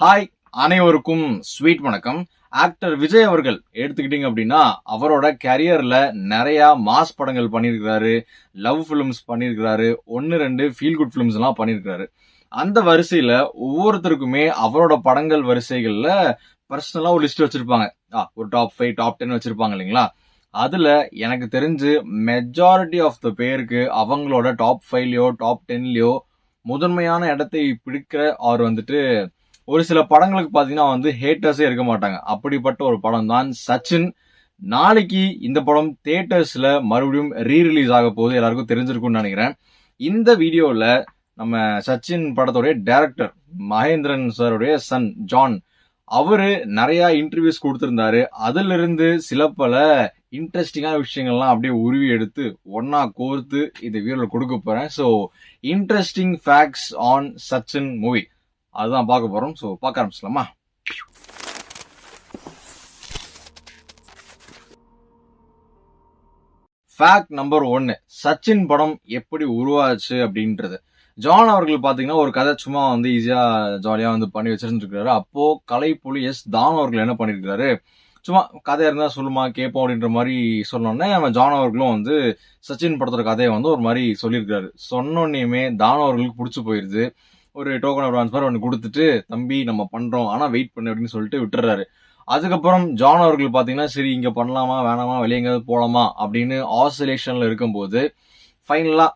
Hi அனைவருக்கும் sweet வணக்கம். Actor Vijay அவர்கள் எடுத்துக்கிட்டீங்க அப்படின்னா அவரோட கரியர்ல நிறைய மாஸ் படங்கள் பண்ணியிருக்கிறாரு லவ் ஃபிலிம்ஸ் பண்ணியிருக்கிறாரு ஒன்று ரெண்டு ஃபீல் குட் ஃபிலிம்ஸ் எல்லாம் பண்ணியிருக்கிறாரு. அந்த வரிசையில ஒவ்வொருத்தருக்குமே அவரோட படங்கள் வரிசைகள்ல பர்சனலாக ஒரு லிஸ்ட் வச்சிருப்பாங்க. ஆ, ஒரு டாப் ஃபைவ் டாப் டென் வச்சிருப்பாங்க இல்லைங்களா? அதுல எனக்கு தெரிஞ்சு மெஜாரிட்டி ஆஃப் த பேருக்கு அவங்களோட டாப் ஃபைவ்லயோ டாப் டென்லயோ முதன்மையான இடத்தை பிடிக்கிற அவர் வந்துட்டு ஒரு சில படங்களுக்கு பார்த்தீங்கன்னா வந்து ஹேட்டர்ஸே இருக்க மாட்டாங்க. அப்படிப்பட்ட ஒரு படம் தான் சச்சின். நாளைக்கு இந்த படம் தேட்டர்ஸில் மறுபடியும் ரீ ரிலீஸ் ஆக போகுது. எல்லாருக்கும் தெரிஞ்சிருக்கும்னு நினைக்கிறேன். இந்த வீடியோவில் நம்ம சச்சின் படத்துடைய டேரக்டர் மகேந்திரன் சாருடைய சன் ஜான் அவரு நிறைய இன்டர்வியூஸ் கொடுத்துருந்தாரு. அதிலிருந்து சில பல இன்ட்ரெஸ்டிங்கான விஷயங்கள்லாம் அப்படியே உருவி எடுத்து ஒன்னா கோர்த்து இந்த வீடியோல கொடுக்க போறேன். So interesting facts on Sachin movie அதுதான் பார்க்க போகிறோம் ஸோ பார்க்க ஆரம்பிச்சலாமா ஃபேக்ட் நம்பர் ஒன்னு சச்சின் படம் எப்படி உருவாச்சு அப்படின்றது. ஜான் அவர்கள் பார்த்தீங்கன்னா ஒரு கதை சும்மா வந்து ஈஸியாக ஜாலியாக வந்து பண்ணி வச்சிருந்துருக்காரு அப்போது கலைப்புலி எஸ் தான் அவர்கள் என்ன பண்ணியிருக்காரு சும்மா கதை இருந்தால் சொல்லுமா கேட்போம் அப்படின்ற மாதிரி சொன்னோன்னே நம்ம ஜான் அவர்களும் வந்து சச்சின் படத்தோட கதையை வந்து ஒரு மாதிரி சொல்லியிருக்காரு சொன்னோன்னையுமே தான் அவர்களுக்கு பிடிச்சி போயிடுது ஒரு டோக்கன் அட்வான்ஸ் மாதிரி ஒன்று கொடுத்துட்டு தம்பி நம்ம பண்ணுறோம் ஆனால் வெயிட் பண்ணு அப்படின்னு சொல்லிட்டு விட்டுறாரு. அதுக்கப்புறம் ஜான் அவர்கள் பார்த்தீங்கன்னா சரி இங்கே பண்ணலாமா? வேணாமா? வெளியே எங்கேயாவது போகலாமா அப்படின்னு ஆசிலேஷனில் இருக்கும்போது ஃபைனலாக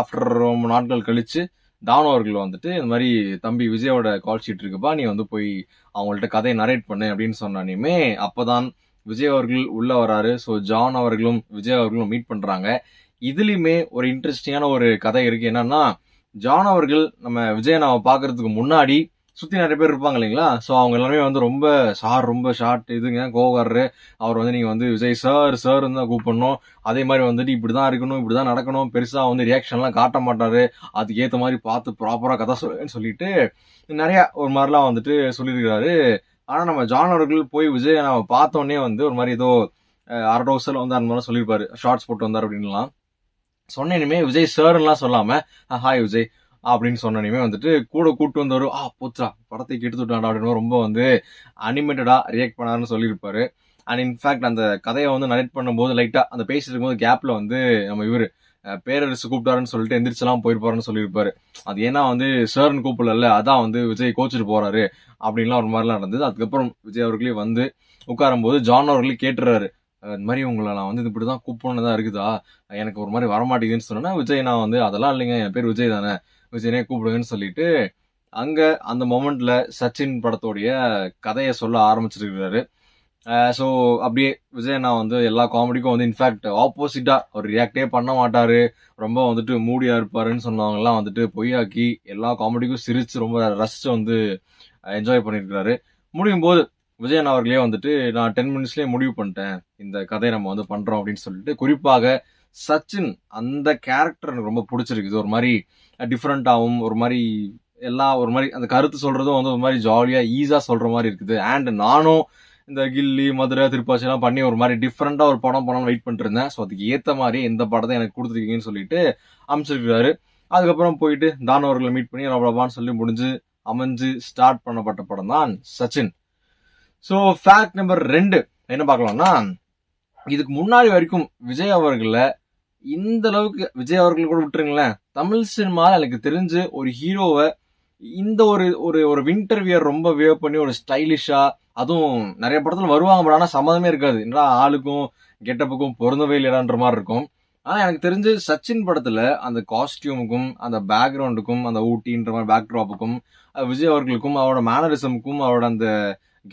ஆஃப்டர் ரொம்ப நாட்கள் கழித்து தானு அவர்கள் வந்துட்டு இந்த மாதிரி தம்பி விஜயோட கால் ஷீட் இருக்குப்பா. நீ வந்து போய் அவங்கள்ட்ட கதையை நரேட் பண்ணு அப்படின்னு சொன்னானுமே அப்பதான் விஜய் அவர்கள் உள்ளே வராரு. ஸோ ஜான் அவர்களும் விஜய் அவர்களும் மீட் பண்ணுறாங்க இதுலேயுமே ஒரு இன்ட்ரெஸ்டிங்கான ஒரு கதை இருக்குது என்னன்னா ஜான் அவர்கள் நம்ம விஜய் நாம பார்க்கறதுக்கு முன்னாடி சுற்றி நிறைய பேர் இருப்பாங்க இல்லைங்களா? ஸோ அவங்க எல்லாமே வந்து ரொம்ப சார் ரொம்ப ஷார்ட் இதுங்க கோவர் அவர் வந்து நீங்கள் வந்து விஜய் சார் சார் தான் கூப்பிடணும். அதே மாதிரி வந்துட்டு இப்படி தான் இருக்கணும் இப்படி தான் நடக்கணும். பெருசாக வந்து ரியாக்ஷன்லாம் காட்ட மாட்டார். அதுக்கேற்ற மாதிரி பார்த்து ப்ராப்பராக கதை சொல்லுன்னு சொல்லிட்டு நிறையா ஒரு மாதிரிலாம் வந்துட்டு சொல்லியிருக்கிறாரு. ஆனால் நம்ம ஜான் அவர்கள் போய் விஜய் நம்ம பார்த்தோன்னே வந்து ஒரு மாதிரி ஏதோ அஹ், அரை வந்து அந்த மாதிரிலாம் சொல்லியிருப்பாரு. ஷார்ட்ஸ் போட்டு வந்தார் அப்படின்லாம் சொன்னேனுமே விஜய் சார்லாம் சொல்லாம ஹாய் விஜய் அப்படின்னு சொன்னனுமே வந்துட்டு கூட கூட்டு வந்தவர் ஆ போச்சா படத்தை கெடுத்து அப்படின்னு ரொம்ப வந்து அனிமேட்டடா ரியாக்ட் பண்ணாருன்னு சொல்லியிருப்பாரு. அண்ட் இன்ஃபேக்ட் அந்த கதையை வந்து நரேட் பண்ணும்போது லைட்டா அந்த பேசிட்டு இருக்கும்போது கேப்ல வந்து நம்ம இவரு பேரரசு கூப்பிட்டாருன்னு சொல்லிட்டு எந்திரிச்செல்லாம் போயிருப்பாருன்னு சொல்லியிருப்பாரு. அது ஏன்னா வந்து சார்னு கூப்பிடல அதான் வந்து விஜய் கோச்சிட்டு போறாரு அப்படின்லாம் ஒரு மாதிரிலாம் நடந்தது. அதுக்கப்புறம் விஜய் அவர்களே வந்து உட்காரும்போது ஜான் அவர்களே கேட்டுறாரு இந்த மாதிரி உங்களை நான் வந்து இப்படிதான் கூப்பிடணும் தான் இருக்குதா? எனக்கு ஒரு மாதிரி வரமாட்டேங்குதுன்னு சொன்னேன்னா விஜய் நான் வந்து அதெல்லாம் இல்லைங்க. என் பேர் விஜய் தானே. விஜயனே கூப்பிடுங்கன்னு சொல்லிட்டு அங்கே அந்த மொமெண்ட்டில் சச்சின் படத்தோடைய கதையை சொல்ல ஆரம்பிச்சிருக்கிறாரு. ஸோ அப்படியே விஜய் நான் வந்து எல்லா காமெடிக்கும் வந்து இன்ஃபேக்ட் ஆப்போசிட்டாக அவர் ரியாக்டே பண்ண மாட்டார். ரொம்ப வந்துட்டு மூடியாக இருப்பாருன்னு சொன்னவங்கலாம் வந்துட்டு பொய்யாக்கி எல்லா காமெடிக்கும் சிரித்து ரொம்ப ரசித்து வந்து என்ஜாய் பண்ணியிருக்கிறாரு முடியும் போது விஜயன் அவர்களே வந்துட்டு நான் டென் மினிட்ஸ்லேயே முடிவு பண்ணிட்டேன். இந்த கதையை நம்ம வந்து பண்றோம் அப்படின்னு சொல்லிட்டு குறிப்பாக சச்சின் அந்த கேரக்டர் எனக்கு ரொம்ப பிடிச்சிருக்குது. ஒரு மாதிரி டிஃப்ரெண்ட்டாகவும் ஒரு மாதிரி எல்லா ஒரு மாதிரி அந்த கருத்து சொல்றதும் வந்து ஒரு மாதிரி ஜாலியா ஈஸா சொல்ற மாதிரி இருக்குது. அண்ட் நானும் இந்த கில்லி மதுரை திருப்பாச்சி எல்லாம் பண்ணி ஒரு மாதிரி டிஃப்ரெண்டா ஒரு படம் பண்ணணும்னு வெயிட் பண்ணிட்டு இருந்தேன். ஸோ அதுக்கு ஏத்த மாதிரி இந்த படத்தை எனக்கு கொடுத்துருக்கீங்கன்னு சொல்லிட்டு அமைச்சிருக்காரு அதுக்கப்புறம் போயிட்டு தானவர்களை மீட் பண்ணி அவ்வளவான்னு சொல்லி முடிஞ்சு அமைஞ்சு ஸ்டார்ட் பண்ணப்பட்ட படம் தான் சச்சின். ஸோ ஃபேக்ட் நம்பர் ரெண்டு. என்ன பார்க்கலாம்னா இதுக்கு முன்னாடி வரைக்கும் விஜய் அவர்களை இந்த அளவுக்கு விஜய் அவர்கள் கூட விட்டுருங்களேன். தமிழ் சினிமாவில் எனக்கு தெரிஞ்சு ஒரு ஹீரோவை இந்த ஒரு ஒரு ஒரு வின்டர் வியர் ரொம்ப வியர் பண்ணி ஒரு ஸ்டைலிஷாக அதுவும் நிறைய படத்தில் வருவாங்க பட் ஆனால் சம்மதமே இருக்காது. என்னடா ஆளுக்கும் கெட்டப்புக்கும் பொருந்தவே இல்லைன்ற மாதிரி இருக்கும். ஆனால் எனக்கு தெரிஞ்சு சச்சின் படத்தில் அந்த காஸ்டியூமுக்கும் அந்த பேக்ரவுண்டுக்கும் அந்த ஊட்டின்ற மாதிரி பேக்ட்ராப்புக்கும் விஜய் அவர்களுக்கும் அவரோட மேனரிசமுக்கும் அவரோட அந்த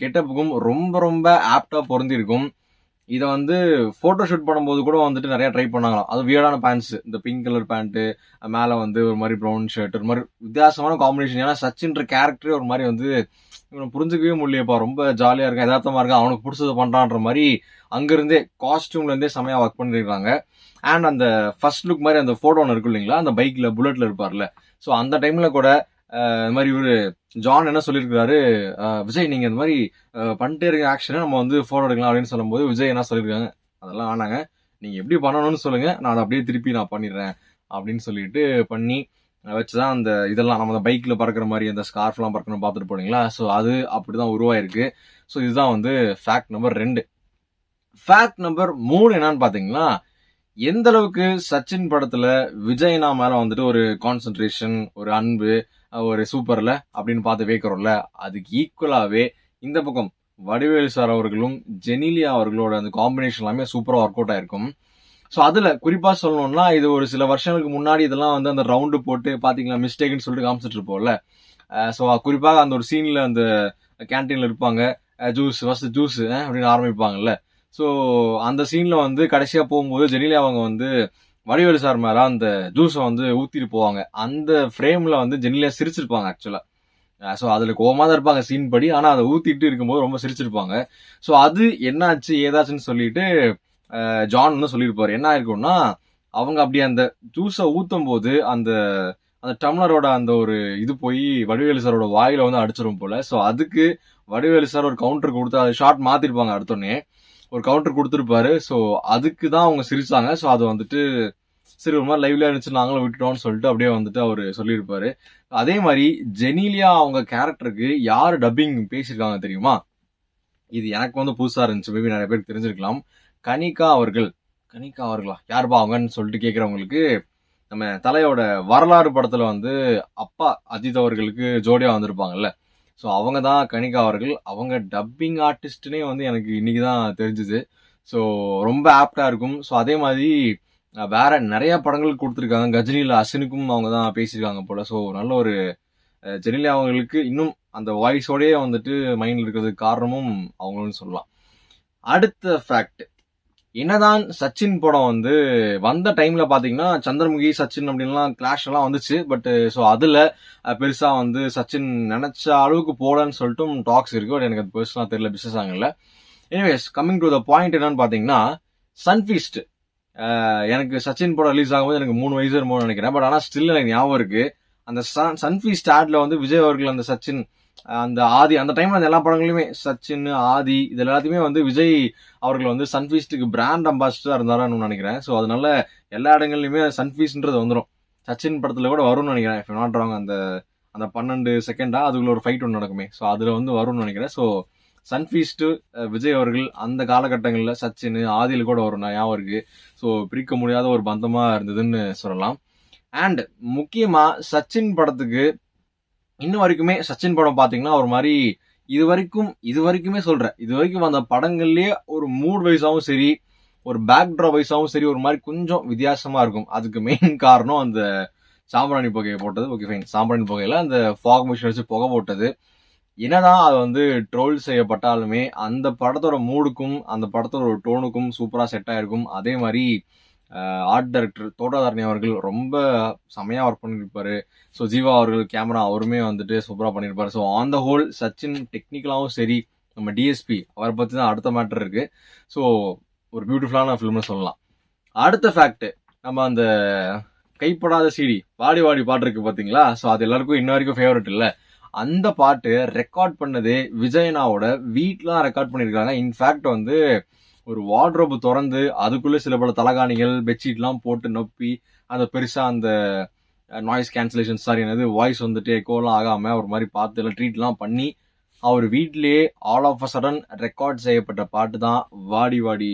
கெட்டப்புக்கும் ரொம்ப ரொம்ப ஆப்டாக பொருந்திருக்கும். இதை வந்து ஃபோட்டோ ஷூட் பண்ணும்போது கூட வந்துட்டு நிறையா ட்ரை பண்ணாங்களாம். அது வியர்டான பேண்ட்ஸ் இந்த பிங்க் கலர் பேண்ட்டு மேலே வந்து ஒரு மாதிரி ப்ரௌன் ஷர்ட் ஒரு மாதிரி வித்தியாசமான காம்பினேஷன் ஏன்னா சச்சின்ற கேரக்டரே ஒரு மாதிரி வந்து இவனை புரிஞ்சுக்கவே முடியலையப்பா. ரொம்ப ஜாலியாக இருக்கான் யதார்த்தமாக இருக்கான் அவனுக்கு பிடிச்சது பண்ணுறான்ற மாதிரி அங்கேருந்தே காஸ்டியூம்ல செமையாக ஒர்க் பண்ணியிருக்காங்க அண்ட் அந்த ஃபர்ஸ்ட் லுக் மாதிரி அந்த ஃபோட்டோ ஒன்று இருக்கும் இல்லைங்களா அந்த பைக்கில் புல்லட்டில் இருப்பார்ல. ஸோ அந்த டைமில் கூட இந்த மாதிரி ஒரு ஜான் என்ன சொல்லியிருக்காரு விஜய் நீங்க இந்த மாதிரி பண்ணிட்டே இருக்க ஆக்ஷனை நம்ம வந்து ஃபோட்டோ எடுக்கலாம் அப்படின்னு சொல்லும்போது விஜய் என்ன சொல்லியிருக்காங்க? அதெல்லாம் ஆனாங்க நீங்க எப்படி பண்ணணும்னு சொல்லுங்க. நான் அதை அப்படியே திருப்பி நான் பண்ணிடுறேன் அப்படின்னு சொல்லிட்டு பண்ணி வச்சுதான் அந்த இதெல்லாம் நம்ம பைக்கில் பறக்கிற மாதிரி அந்த ஸ்கார்ஃப்லாம் பறக்கணும் பார்த்துட்டு போனீங்களா? ஸோ அது அப்படிதான் உருவாயிருக்கு. ஸோ இதுதான் வந்து ஃபேக்ட் நம்பர் ரெண்டு. ஃபேக்ட் நம்பர் மூணு என்னன்னு பார்த்தீங்கன்னா எந்த அளவுக்கு சச்சின் படத்துல விஜய்னா மேல வந்துட்டு ஒரு கான்சென்ட்ரேஷன் ஒரு அன்பு ஒரு சூப்பரில் அப்படின்னு பார்த்து வைக்கிறோம்ல. அதுக்கு ஈக்குவலாகவே இந்த பக்கம் வடிவேலு சார் அவர்களும் ஜெனிலியா அவர்களோட அந்த காம்பினேஷன் எல்லாமே சூப்பராக ஒர்க் அவுட் ஆயிருக்கும். ஸோ அதில் குறிப்பாக சொல்லணும்னா இது ஒரு சில வருஷங்களுக்கு முன்னாடி இதெல்லாம் வந்து அந்த ரவுண்டு போட்டு பார்த்தீங்களா மிஸ்டேக்னு சொல்லிட்டு காமிச்சிட்டு இருப்போம்ல. ஸோ குறிப்பாக அந்த ஒரு சீனில் அந்த கேன்டீனில் இருப்பாங்க. ஜூஸ் ஃபஸ்ட்டு ஜூஸ் அப்படின்னு ஆரம்பிப்பாங்கல்ல. ஸோ அந்த சீனில் வந்து கடைசியாக போகும்போது ஜெனிலியா அவங்க வந்து வடிவேலு சார் மேல அந்த ஜூஸை வந்து ஊற்றிட்டு போவாங்க. அந்த ஃப்ரேமில் வந்து ஜெனிலியா சிரிச்சிருப்பாங்க ஆக்சுவலாக ஸோ அதில் கோமாக தான் இருப்பாங்க சீன் படி ஆனால் அதை ஊற்றிட்டு இருக்கும்போது ரொம்ப சிரிச்சிருப்பாங்க. ஸோ அது என்னாச்சு ஏதாச்சுன்னு சொல்லிட்டு ஜான் வந்து சொல்லியிருப்பார். என்ன ஆயிருக்கும்னா அவங்க அப்படி அந்த ஜூஸை ஊற்றும் போது அந்த அந்த டம்ளரோட அந்த ஒரு இது போய் வடிவேலு சாரோட வாயில வந்து அடிச்சிரும் போல. ஸோ அதுக்கு வடிவேலு சார் ஒரு கவுண்டர் கொடுத்து அது ஷார்ட் மாற்றிருப்பாங்க அடுத்தோடனே. ஒரு கவுண்டர் கொடுத்துருப்பாரு. ஸோ அதுக்கு தான் அவங்க சிரிச்சாங்க. ஸோ அது வந்துட்டு சரி ஒரு மாதிரி லைவ்ல இருந்துச்சு நாங்களும் விட்டுட்டோம்னு சொல்லிட்டு அப்படியே வந்துட்டு அவர் சொல்லியிருப்பாரு. அதே மாதிரி ஜெனிலியா அவங்க கேரக்டருக்கு யார் டப்பிங் பேசியிருக்காங்க தெரியுமா? இது எனக்கு வந்து புதுசாக இருந்துச்சு. மேபி நிறைய பேருக்கு தெரிஞ்சிருக்கலாம். கனிகா அவர்கள். கனிகா அவர்களா? யார்பா அவங்கன்னு சொல்லிட்டு கேட்குறவங்களுக்கு நம்ம தலையோட வரலாறு படத்தில் வந்து அப்பா அஜித் அவர்களுக்கு ஜோடியாக வந்திருப்பாங்கல்ல. ஸோ அவங்க தான் கணிகா அவர்கள். அவங்க டப்பிங் ஆர்டிஸ்ட்னே வந்து எனக்கு இன்னைக்கு தான் தெரிஞ்சுது. ஸோ ரொம்ப ஆப்டாக இருக்கும். ஸோ அதே மாதிரி வேறு நிறையா நிறைய படங்கள் கொடுத்துருக்காங்க. கஜினியில் அசினுக்கும் அவங்க தான் பேசியிருக்காங்க போல். ஸோ நல்ல ஒரு ஜெனிலி அவங்களுக்கு இன்னும் அந்த வாய்ஸோடயே வந்துட்டு மைண்டில் இருக்கிறதுக்கு காரணமும் அவங்களும் சொல்லலாம். அடுத்த ஃபேக்ட் என்னதான் சச்சின் படம் வந்து வந்த டைம்ல பாத்தீங்கன்னா சந்திரமுகி சச்சின் அப்படின்லாம் கிளாஷ் எல்லாம் வந்துச்சு. பட் ஸோ அதுல பெருசா வந்து சச்சின் நினைச்ச அளவுக்கு போலன்னு சொல்லிட்டும் டாக்ஸ் இருக்கு. பட் எனக்கு அது பெருசா தெரியல பிசினஸ் ஆகல. Anyways coming to the point என்னன்னு பாத்தீங்கன்னா சன்ஃபீஸ்ட் எனக்கு சச்சின் படம் ரிலீஸ் ஆகும்போது எனக்கு மூணு வயசு இருக்கும்னு நினைக்கிறேன். பட் ஆனா ஸ்டில் எனக்கு ஞாபகம் இருக்கு. அந்த சன் சன்ஃபீஸ்ட் ஆட்ல வந்து விஜய் அவர்கள் அந்த சச்சின் அந்த ஆதி அந்த டைம்ல அந்த எல்லா படங்களையுமே சச்சின் ஆதி இது எல்லாத்தையுமே வந்து விஜய் அவர்கள் வந்து சன்ஃபீஸ்டுக்கு பிராண்ட் அம்பாசிடரா இருந்தாரான்னு நினைக்கிறேன். ஸோ அதனால எல்லா இடங்கள்லையுமே சன்ஃபீஸ்ன்றது வந்துடும் சச்சின் படத்துல கூட வரும்னு நினைக்கிறேன். If நாட் அந்த அந்த பன்னெண்டு செகண்டா அதுக்குள்ள ஒரு ஃபைட் ஒன்று நடக்குமே. ஸோ அதுல வந்து வரும்னு நினைக்கிறேன். ஸோ சன்ஃபீஸ்ட் விஜய் அவர்கள் அந்த காலகட்டங்களில் சச்சின் ஆதியில் கூட வரும் நான் ஞாபகம் இருக்கு. ஸோ பிரிக்க முடியாத ஒரு பந்தமாக இருந்ததுன்னு சொல்லலாம். அண்ட் முக்கியமாக சச்சின் படத்துக்கு இன்னும் வரைக்குமே சச்சின் படம் பார்த்தீங்கன்னா ஒரு மாதிரி இது வரைக்கும் இது வரைக்குமே சொல்கிறேன் இது வரைக்கும் அந்த படங்கள்லேயே ஒரு மூட் வைஸாகவும் சரி ஒரு பேக் ட்ரா வைஸாகவும் சரி ஒரு மாதிரி கொஞ்சம் வித்தியாசமாக இருக்கும். அதுக்கு மெயின் காரணம் அந்த சாம்பிராணி புகையை போட்டது. ஓகே ஃபைன் சாம்பிராணி புகையில் அந்த ஃபாக் மிஷின் வச்சு புகை போட்டது. என்னதான் அது வந்து ட்ரோல் செய்யப்பட்டாலுமே அந்த படத்தோட மூடுக்கும் அந்த படத்தோட டோனுக்கும் சூப்பராக செட் ஆயிருக்கும். அதே மாதிரி ஆர்ட் டைரக்டர் தோட்டாதாரணி அவர்கள் ரொம்ப செமையாக ஒர்க் பண்ணியிருப்பார் ஸோ ஜீவா அவர்கள் கேமரா அவருமே வந்துட்டு சூப்பராக பண்ணியிருப்பார் so on the whole Sachin டெக்னிக்கலாகவும் சரி நம்ம டிஎஸ்பி அவரை பற்றி தான் அடுத்த மேட்டர் இருக்குது ஸோ ஒரு பியூட்டிஃபுல்லான ஃபிலிம்னு சொல்லலாம். அடுத்த ஃபேக்ட் நம்ம அந்த கைப்படாத சீடி வாடி வாடி பாட்டு இருக்கு பார்த்தீங்களா ஸோ அது எல்லாருக்கும் இன்ன வரைக்கும் ஃபேவரட் இல்லை. அந்த பாட்டு ரெக்கார்ட் பண்ணதே விஜயனாவோட வீட்ல ரெக்கார்ட் பண்ணியிருக்காங்க இன்ஃபேக்ட் வந்து ஒரு வார்ட்ரோப் திறந்து அதுக்குள்ளே சில பல தலகாணிகள் பெட்ஷீட்லாம் போட்டு நொப்பி அந்த பெருசாக அந்த நாய்ஸ் கேன்சலேஷன் சாரி என்னது வாய்ஸ் வந்துட்டு எக்கோலாம் ஆகாமல் ஒரு மாதிரி பார்த்து எல்லாம் ட்ரீட்லாம் பண்ணி அவர் வீட்டிலேயே all of a sudden record செய்யப்பட்ட பாட்டு தான் வாடி வாடி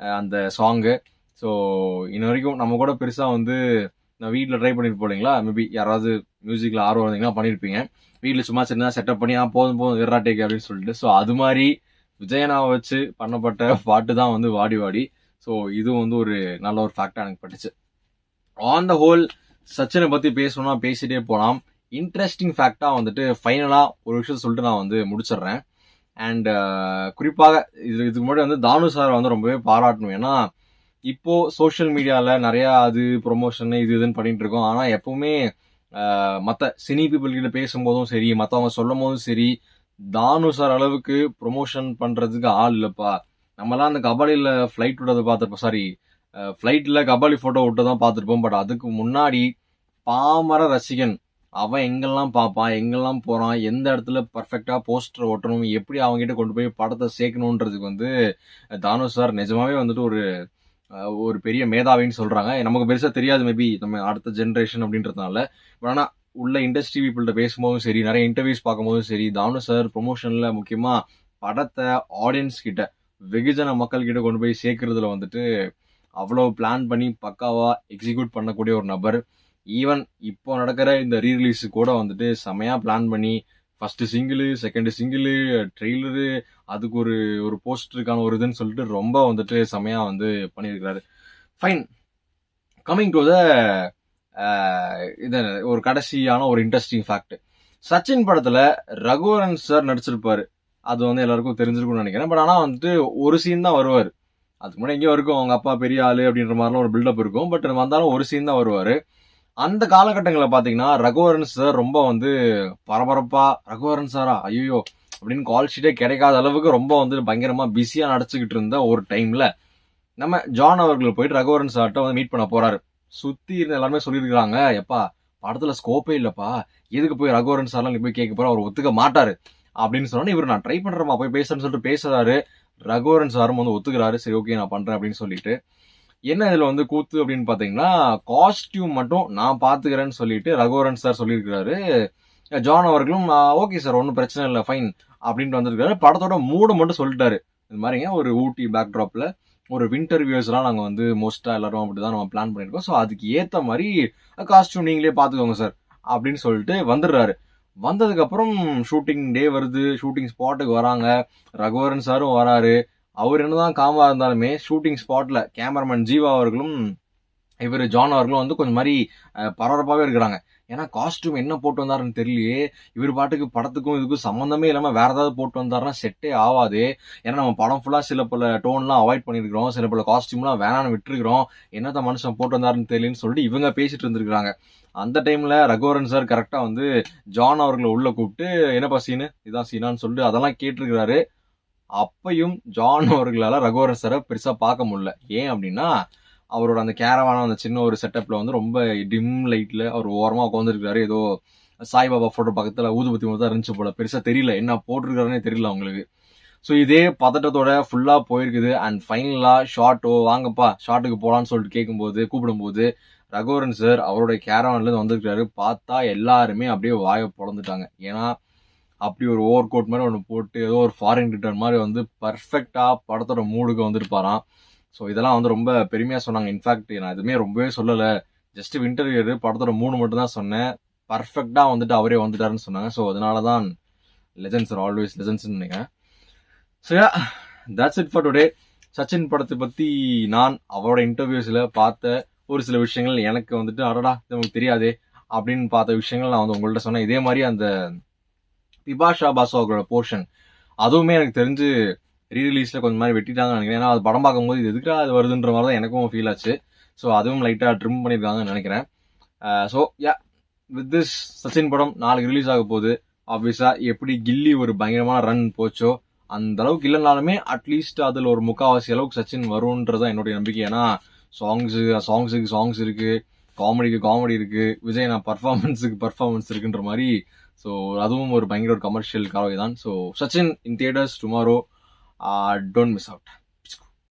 அந்த சாங்கு ஸோ இன்ன வரைக்கும் நம்ம கூட பெருசாக வந்து நான் வீட்டில் ட்ரை பண்ணிட்டு போலீங்களா மேபி யாராவது மியூசிக்கில் ஆர்வம் இருந்தீங்கன்னா பண்ணியிருப்பீங்க வீட்டில் சும்மா சின்னதாக செட்டப் பண்ணி ஆ போதும் போதும் விராட்டேக்கு டேக் அப்படின்னு சொல்லிட்டு. ஸோ அது மாதிரி விஜயனாவை வச்சு பண்ணப்பட்ட பாட்டு தான் வந்து வாடி வாடி. ஸோ இதுவும் வந்து ஒரு நல்ல ஒரு ஃபேக்டாக எனக்கு பட்டுச்சு. ஆன் த ஹோல் சச்சினை பற்றி பேசணும்னா பேசிகிட்டே போகலாம் இன்ட்ரெஸ்டிங் ஃபேக்டாக வந்துட்டு ஃபைனலாக ஒரு விஷயம் சொல்லிட்டு நான் வந்து முடிச்சிடுறேன். அண்ட் uh, குறிப்பாக இது இதுக்கு முன்னாடி வந்து தானு சார் வந்து ரொம்பவே பாராட்டணும். ஏன்னா இப்போது சோஷியல் மீடியாவில் நிறையா அது ப்ரொமோஷன் இது இதுன்னு பண்ணிகிட்டு இருக்கோம். ஆனால் எப்போவுமே uh, மற்ற சினி பீப்புள்கிட்ட பேசும்போதும் சரி மற்றவங்க சொல்லும் போதும் சரி தானு சார் அளவுக்கு ப்ரொமோஷன் பண்ணுறதுக்கு ஆள் இல்லைப்பா. நம்மலாம் அந்த கபாலியில் ஃப்ளைட் விட்டதை பார்த்துருப்போம். சாரி ஃப்ளைட்டில் கபாலி ஃபோட்டோ விட்டு தான் பார்த்துருப்போம். பட் அதுக்கு முன்னாடி பாமர ரசிகன் அவன் எங்கெல்லாம் பார்ப்பான் எங்கெல்லாம் போகிறான் எந்த இடத்துல பர்ஃபெக்டாக போஸ்டர் ஒட்டணும் எப்படி அவங்ககிட்ட கொண்டு போய் படத்தை சேர்க்கணுன்றதுக்கு வந்து தானு சார் நிஜமாவே வந்துட்டு ஒரு ஒரு பெரிய மேதாவின்னு சொல்கிறாங்க நமக்கு பெருசாக தெரியாது மேபி நம்ம அடுத்த ஜென்ரேஷன் அப்படின்றதுனால. பட் ஆனால் உள்ள இண்டஸ்ட்ரி பீப்புள்கிட்ட பேசும்போதும் சரி நிறைய இன்டர்வியூஸ் பார்க்கும்போதும் சரி தானு சார் ப்ரொமோஷனில் முக்கியமாக படத்தை ஆடியன்ஸ் கிட்ட வெகுஜன மக்கள்கிட்ட கொண்டு போய் சேர்க்கறதுல வந்துட்டு அவ்வளோ பிளான் பண்ணி பக்காவாக எக்ஸிக்யூட் பண்ணக்கூடிய ஒரு நபர். ஈவன் இப்போ நடக்கிற இந்த ரீரிலீஸ் கூட வந்துட்டு செமையா பிளான் பண்ணி first single second single trailer அதுக்கு ஒரு ஒரு போஸ்டருக்கான ஒரு இதுன்னு சொல்லிட்டு ரொம்ப வந்துட்டு செம்மையாக வந்து பண்ணியிருக்கிறாரு. ஃபைன் கம்மிங் டு த இது ஒரு கடைசியான ஒரு இன்ட்ரெஸ்டிங் ஃபேக்ட் சச்சின் படத்துல ரகுவரன் சார் நடிச்சிருப்பாரு. அது வந்து எல்லாருக்கும் தெரிஞ்சிருக்கும்னு நினைக்கிறேன். பட் ஆனால் வந்துட்டு ஒரு சீன் தான் வருவார். அதுக்கு முன்னாடி எங்கேயோ இருக்கும் அவங்க அப்பா பெரிய ஆளு அப்படின்ற மாதிரிலாம் ஒரு பில்டப் இருக்கும். பட் வந்தாலும் ஒரு சீன் தான் வருவார். அந்த காலகட்டங்களில் பார்த்தீங்கன்னா ரகுவரன் சார் ரொம்ப வந்து பரபரப்பாக ரகுவரன் சாரா ஐயோ அப்படின்னு கால் ஷீட்டே கிடைக்காத அளவுக்கு ரொம்ப வந்து பயங்கரமாக பிஸியாக நடிச்சுக்கிட்டு இருந்த ஒரு டைமில் நம்ம ஜான் அவர்கள் போயிட்டு ரகுவரன் சார்கிட்ட வந்து மீட் பண்ண போகிறாரு சுத்தி இருந்த எல்லாருமே சொல்லியிருக்கிறாங்க எப்பா படத்துல ஸ்கோப்பே இல்லப்பா. எதுக்கு போய் ரகுவரன் சார்லாம் போய் கேட்க போற? அவர் ஒத்துக்க மாட்டாரு. அப்படின்னு சொன்னோன்னே இவர் நான் ட்ரை பண்றேமா போய் பேசுறேன்னு சொல்லிட்டு பேசுறாரு. ரகுவரன் சாரும் வந்து ஒத்துக்கிறாரு. சரி ஓகே நான் பண்றேன் அப்படின்னு சொல்லிட்டு. என்ன இதுல வந்து கூத்து அப்படின்னு பாத்தீங்கன்னா காஸ்டியூம் மட்டும் நான் பாத்துக்கிறேன்னு சொல்லிட்டு ரகுவரன் சார் சொல்லியிருக்கிறாரு. ஜான் அவர்களும் ஓகே சார் ஒன்றும் பிரச்சனை இல்லை ஃபைன் அப்படின்ட்டு வந்திருக்காரு படத்தோட மூடு மட்டும் சொல்லிட்டாரு. இது மாதிரிங்க ஒரு ஊட்டி பேக்ட்ராப்ல ஒரு வின்டர் வியூஸ்லாம் நாங்கள் வந்து மோஸ்ட்டாக எல்லாரும் அப்படி தான் நம்ம பிளான் பண்ணியிருக்கோம் ஸோ அதுக்கு ஏற்ற மாதிரி காஸ்டியூம் நீங்களே பார்த்துக்கோங்க சார் அப்படின்னு சொல்லிட்டு வந்துடுறாரு. வந்ததுக்கப்புறம் ஷூட்டிங் டே வருது ஷூட்டிங் ஸ்பாட்டுக்கு வராங்க. ரகுவரன் சாரும் வராரு. அவர் என்ன தான் காமாக இருந்தாலுமே ஷூட்டிங் ஸ்பாட்டில் கேமராமேன் ஜீவா அவர்களும் இவர் ஜான் அவர்களும் வந்து கொஞ்சம் மாதிரி பரபரப்பாகவே இருக்கிறாங்க. ஏன்னா காஸ்டியூம் என்ன போட்டு வந்தாருன்னு தெரியலையே. இவர் பாட்டுக்கு படத்துக்கும் இதுக்கும் சம்மந்தமே இல்லாமல் வேற ஏதாவது போட்டு வந்தாருன்னா செட்டே ஆகாது ஏன்னா நம்ம படம் ஃபுல்லாக சில பல டோன்லாம் அவாய்ட் பண்ணியிருக்கிறோம். சில பல காஸ்டியூம்லாம் வேணாம்னு விட்டுருக்கிறோம். என்னத்த மனுஷன் போட்டு வந்தாருன்னு தெரியலன்னு சொல்லிட்டு இவங்க பேசிட்டு இருந்திருக்காங்க அந்த டைமில் ரகுவரன் சார் கரெக்டாக வந்து ஜான் அவர்களை உள்ளே கூப்பிட்டு என்னப்பா சீனு இதான் சீனான்னு சொல்லிட்டு அதெல்லாம் கேட்டிருக்கிறாரு. அப்பையும் ஜான் அவர்களால் ரகுவரன் சாரை பெருசாக பார்க்க முடியல. ஏன் அப்படின்னா அவரோட அந்த கேரவான அந்த சின்ன ஒரு செட்டப்ல வந்து ரொம்ப டிம் லைட்ல அவர் ஓரமா உட்காந்துருக்காரு ஏதோ சாய்பாபா போட்டோ பக்கத்துல ஊதுபத்தி மட்டும் தான் இருந்துச்சு போல. பெருசா தெரியல. என்ன போட்டிருக்காருன்னே தெரியல அவங்களுக்கு. ஸோ இதே பதட்டத்தோட ஃபுல்லா போயிருக்குது. அண்ட் ஃபைனலா ஷார்ட்டோ வாங்கப்பா ஷார்ட்டுக்கு போலான்னு சொல்லிட்டு கேட்கும்போது கூப்பிடும்போது ரகுவரன் சார் அவருடைய கேரவான்லேருந்து வந்திருக்காரு பார்த்தா எல்லாருமே அப்படியே வாயை பிறந்துட்டாங்க ஏன்னா அப்படி ஒரு ஓவர் கோட் மாதிரி ஒன்று போட்டு ஏதோ ஒரு ஃபாரின் ரிட்டர்ன் மாதிரி வந்து பர்ஃபெக்டாக படத்தோட மூடுக்கு வந்திருப்பாராம். ஸோ இதெல்லாம் வந்து ரொம்ப பெருமையாக சொன்னாங்க. இன்ஃபேக்ட் நான் எதுவுமே ரொம்பவே சொல்லலை. ஜஸ்ட் இன்டர்வியூ படத்தோட மூணு மட்டும் தான் சொன்னேன் பர்ஃபெக்டாக வந்துட்டு அவரே வந்துட்டாருன்னு சொன்னாங்க. ஸோ அதனால தான் லெஜன்ஸ் ஆர் ஆல்வேஸ் லெஜன்ஸ்னு நினைக்கிறேன். So that's it for today Sachin படத்தை பற்றி நான் அவரோட இன்டர்வியூஸில் பார்த்த ஒரு சில விஷயங்கள் எனக்கு வந்துட்டு அடடா இது நமக்கு தெரியாதே அப்படின்னு பார்த்த விஷயங்கள் நான் வந்து உங்கள்கிட்ட சொன்னேன். இதே மாதிரி அந்த பிபாஷா பாசு அவர்களோட போர்ஷன் அதுவுமே எனக்கு தெரிஞ்சு ரீரிலீஸில் கொஞ்சம் மாதிரி வெட்டிட்டாங்கன்னு நினைக்கிறேன். ஏன்னா அது படம் பார்க்கும்போது இது எதுக்கா அது வருதுன்ற மாதிரி தான் எனக்கும் ஃபீல் ஆச்சு. ஸோ அதுவும் லைட்டாக ட்ரிம் பண்ணியிருக்காங்கன்னு நினைக்கிறேன். So ya with this Sachin படம் நாளைக்கு ரிலீஸ் ஆக போகுது. ஆப்வியஸாக எப்படி கில்லி ஒரு பயங்கரமான ரன் போச்சோ அந்த அளவுக்கு இல்லைனாலுமே அட்லீஸ்ட் அதில் ஒரு முக்காவாசி அளவுக்கு சச்சின் வரும்ன்றது தான் என்னுடைய நம்பிக்கை. ஏன்னா சாங்ஸு சாங்ஸுக்கு சாங்ஸ் இருக்குது காமெடிக்கு காமெடி இருக்குது விஜய் நான் பர்ஃபார்மன்ஸுக்கு பர்ஃபார்மன்ஸ் இருக்குன்ற மாதிரி. ஸோ அதுவும் ஒரு பயங்கர ஒரு கமர்ஷியல் கலவை தான். So Sachin in theatres tomorrow don't miss out